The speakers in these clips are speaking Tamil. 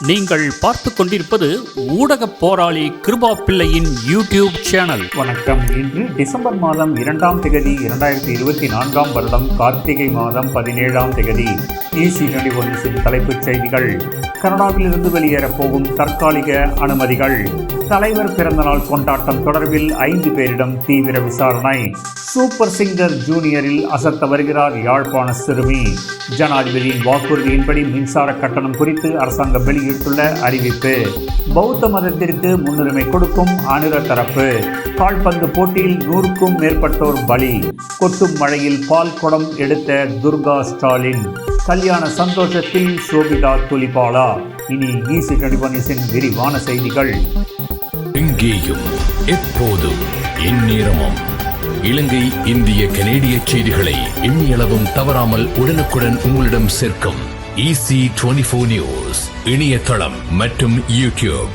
நீங்கள் பார்த்து கொண்டிருப்பது ஊடக போராளி கிருபா பிள்ளையின் யூடியூப் சேனல். வணக்கம். இன்று டிசம்பர் மாதம் இரண்டாம் திகதி இரண்டாயிரத்தி இருபத்தி நான்காம் வருடம் கார்த்திகை மாதம் பதினேழாம் திகதி. ஏசி டுவெண்டி ஒன்ஸின் தலைப்புச் செய்திகள். கனடாவிலிருந்து வெளியேறப் போகும் தற்காலிக அனுமதிகள். தலைவர் பிறந்தநாள் கொண்டாட்டம் தொடர்பில் ஐந்து பேரிடம் தீவிர விசாரணை. சூப்பர் சிங்கர் ஜூனியரில் அசத்த வருகிறார் யாழ்ப்பாண சிறுமி. ஜனாதிபதியின் வாக்குறுதியின்படி மின்சார கட்டணம் குறித்து அரசாங்கம் வெளியிட்டுள்ள அறிவிப்பு. பௌத்த மதத்திற்கு முன்னுரிமை கொடுக்கும் அனுர தரப்பு. கால்பந்து போட்டியில் நூறுக்கும் மேற்பட்டோர் பலி. கொட்டும் மழையில் பால் குடம் எடுத்த துர்கா ஸ்டாலின். கல்யாண சந்தோஷத்தில் சோபிதா துலிபாலா. இனி ஈசி கணிபனிசின் விரிவான செய்திகள். எங்கேயும் எப்போதும் எந்நேரமும் இலங்கை இந்திய கனேடிய செய்திகளை இம்மியளவும் தவறாமல் உடனுக்குடன் உங்களிடம் சேர்க்கும் இசி டுவெண்டி ஃபோர் நியூஸ் இணையதளம் மற்றும் YouTube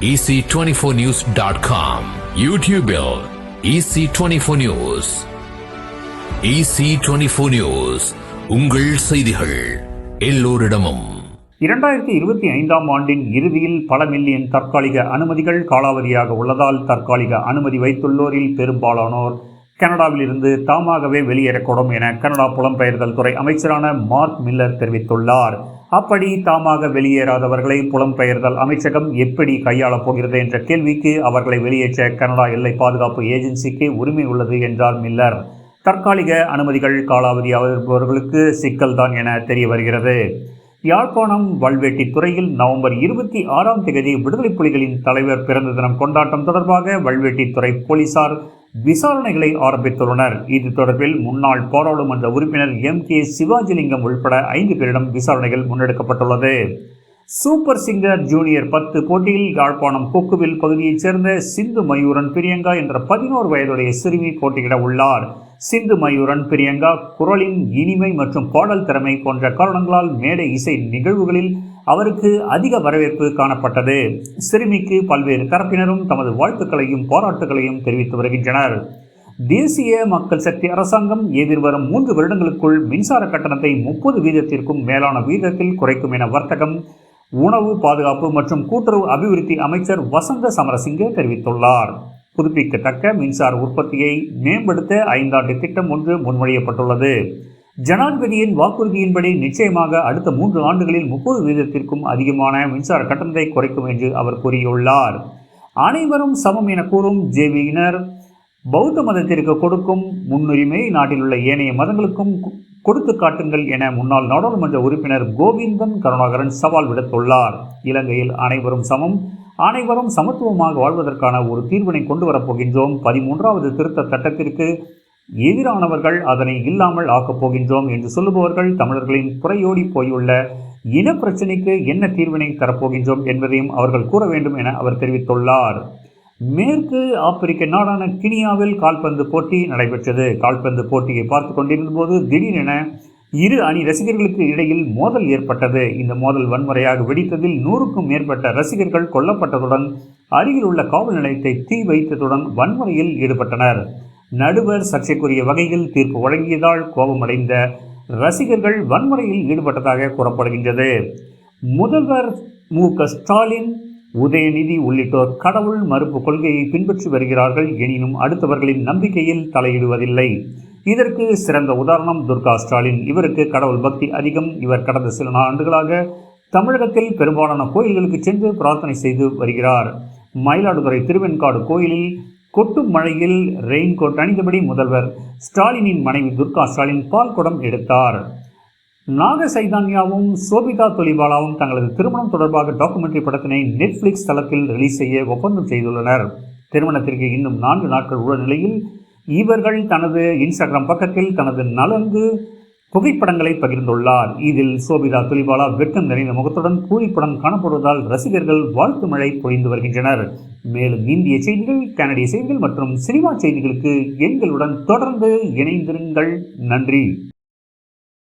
EC twenty four news dot com யூடியூபில் EC twenty four news EC twenty four news உங்கள் செய்திகள் எல்லோரிடமும். இரண்டாயிரத்தி இருபத்தி ஐந்தாம் ஆண்டின் இறுதியில் பல மில்லியன் தற்காலிக அனுமதிகள் காலாவதியாக உள்ளதால் தற்காலிக அனுமதி வைத்துள்ளோரில் பெரும்பாலானோர் கனடாவிலிருந்து தாமாகவே வெளியேறக்கூடும் என கனடா புலம்பெயர்தல் துறை அமைச்சரான மார்க் மில்லர் தெரிவித்துள்ளார். அப்படி தாமாக வெளியேறாதவர்களை புலம்பெயர்தல் அமைச்சகம் எப்படி கையாளப் போகிறது என்ற கேள்விக்கு அவர்களை வெளியேற்ற கனடா எல்லை பாதுகாப்பு ஏஜென்சிக்கு உரிமை உள்ளது என்றார் மில்லர். தற்காலிக அனுமதிகள் காலாவதியாகிறவர்களுக்கு சிக்கல்தான் என தெரிய வருகிறது. யாழ்ப்பாணம் வல்வேட்டி துறையில் நவம்பர் இருபத்தி ஆறாம் தேதி விடுதலை புலிகளின் தலைவர் பிறந்த தினம் கொண்டாட்டம் தொடர்பாக வல்வெட்டித்துறை போலீசார் விசாரணைகளை ஆரம்பித்துள்ளனர். இது தொடர்பில் முன்னாள் பாராளுமன்ற உறுப்பினர் எம். கே. சிவாஜிலிங்கம் உள்பட ஐந்து பேரிடம் விசாரணைகள் முன்னெடுக்கப்பட்டுள்ளது. சூப்பர் சிங்கர் ஜூனியர் பத்து போட்டியில் யாழ்ப்பாணம் கொக்குவில் பகுதியைச் சேர்ந்த சிந்து மயூரன் பிரியங்கா என்ற பதினோரு வயதுடைய சிறுமி போட்டியிட உள்ளார். சிந்து மயூரன் பிரியங்கா குரலின் இனிமை மற்றும் பாடல் திறமை போன்ற காரணங்களால் மேடை இசை நிகழ்வுகளில் அவருக்கு அதிக வரவேற்பு காணப்பட்டது. சிறுமிக்கு பல்வேறு தரப்பினரும் தமது வாழ்த்துக்களையும் பாராட்டுகளையும் தெரிவித்து வருகின்றனர். தேசிய மக்கள் சக்தி அரசாங்கம் எதிர்வரும் மூன்று வருடங்களுக்குள் மின்சார கட்டணத்தை முப்பது வீதத்திற்கும் மேலான வீதத்தில் குறைக்கும் என வர்த்தகம் உணவு பாதுகாப்பு மற்றும் கூட்டுறவு அபிவிருத்தி அமைச்சர் வசந்த சமரசிங்க தெரிவித்துள்ளார். புதுப்பிக்கத்தக்க மின்சார உற்பத்தியை மேம்படுத்த ஐந்தாண்டு திட்டம் ஒன்று முன்மொழியப்பட்டுள்ளது. ஜனாதிபதியின் வாக்குறுதியின்படி நிச்சயமாக அடுத்த மூன்று ஆண்டுகளில் முப்பது வீதத்திற்கும் அதிகமான மின்சார கட்டணத்தை குறைக்கும் என்று அவர் கூறியுள்ளார். அனைவரும் சமம் என கூறும் ஜேவியினர் பௌத்த மதத்திற்கு கொடுக்கும் முன்னுரிமை நாட்டில் உள்ள ஏனைய மதங்களுக்கும் கொடுத்து காட்டுங்கள் என முன்னாள் நாடாளுமன்ற உறுப்பினர் கோவிந்தன் கருணாகரன் சவால் விடுத்துள்ளார். இலங்கையில் அனைவரும் சமம் அனைவரும் சமத்துவமாக வாழ்வதற்கான ஒரு தீர்வினை கொண்டு வரப்போகின்றோம் பதிமூன்றாவது திருத்த சட்டத்திற்கு எதிரானவர்கள் அதனை இல்லாமல் ஆக்கப் போகின்றோம் என்று சொல்லுபவர்கள் தமிழர்களின் குறையோடி போயுள்ள இன பிரச்சினைக்கு என்ன தீர்வினை தரப்போகின்றோம் என்பதையும் அவர்கள் கூற வேண்டும் என அவர் தெரிவித்துள்ளார். மேற்கு ஆப்பிரிக்க நாடான கினியாவில் கால்பந்து போட்டி நடைபெற்றது. கால்பந்து போட்டியை பார்த்து கொண்டிருந்தபோது திடீரென இரு அணி ரசிகர்களுக்கு இடையில் மோதல் ஏற்பட்டது. இந்த மோதல் வன்முறையாக வெடித்ததில் நூறுக்கும் மேற்பட்ட ரசிகர்கள் கொல்லப்பட்டதுடன் அருகில் உள்ள காவல் நிலையத்தை தீ வைத்ததுடன் வன்முறையில் ஈடுபட்டனர். நடுவர் சர்ச்சைக்குரிய வகையில் தீர்ப்பு வழங்கியதால் கோபமடைந்த ரசிகர்கள் வன்முறையில் ஈடுபட்டதாக கூறப்படுகின்றது. முதல்வர் மு. க. ஸ்டாலின் உதயநிதி உள்ளிட்டோர் கடவுள் மறுப்பு கொள்கையை பின்பற்றி வருகிறார்கள் எனினும் அடுத்தவர்களின் நம்பிக்கையில் தலையிடுவதில்லை. இதற்கு சிறந்த உதாரணம் துர்கா ஸ்டாலின். இவருக்கு கடவுள் பக்தி அதிகம். இவர் கடந்த சில ஆண்டுகளாக தமிழகத்தில் பெரும்பாலான கோயில்களுக்கு சென்று பிரார்த்தனை செய்து வருகிறார். மயிலாடுதுறை திருவெண்காடு கோயிலில் கொட்டும் மழையில் ரெயின்கோட் அணிந்தபடி முதல்வர் ஸ்டாலினின் மனைவி துர்கா ஸ்டாலின் பால் குடம் எடுத்தார். நாக சைதான்யாவும் சோபிதா தொலிபாலாவும் தங்களது திருமணம் தொடர்பாக டாக்குமெண்ட்ரி படத்தினை நெட்ஃப்ளிக்ஸ் தளத்தில் ரிலீஸ் செய்ய ஒப்பந்தம் செய்துள்ளனர். திருமணத்திற்கு இன்னும் நான்கு நாட்கள் உள்ள நிலையில் இவர்கள் தனது இன்ஸ்டாகிராம் பக்கத்தில் தனது நலங்கு புகைப்படங்களை பகிர்ந்துள்ளார். இதில் சோபிதா துலிபாலா வெட்கம் நிறைந்த முகத்துடன் கூலிப்படம் காணப்படுவதால் ரசிகர்கள் வாழ்த்து மழை பொழிந்து வருகின்றனர். மேலும் இந்திய செய்திகள் கனடிய செய்திகள் மற்றும் சினிமா செய்திகளுக்கு எங்களுடன் தொடர்ந்து இணைந்திருங்கள். நன்றி.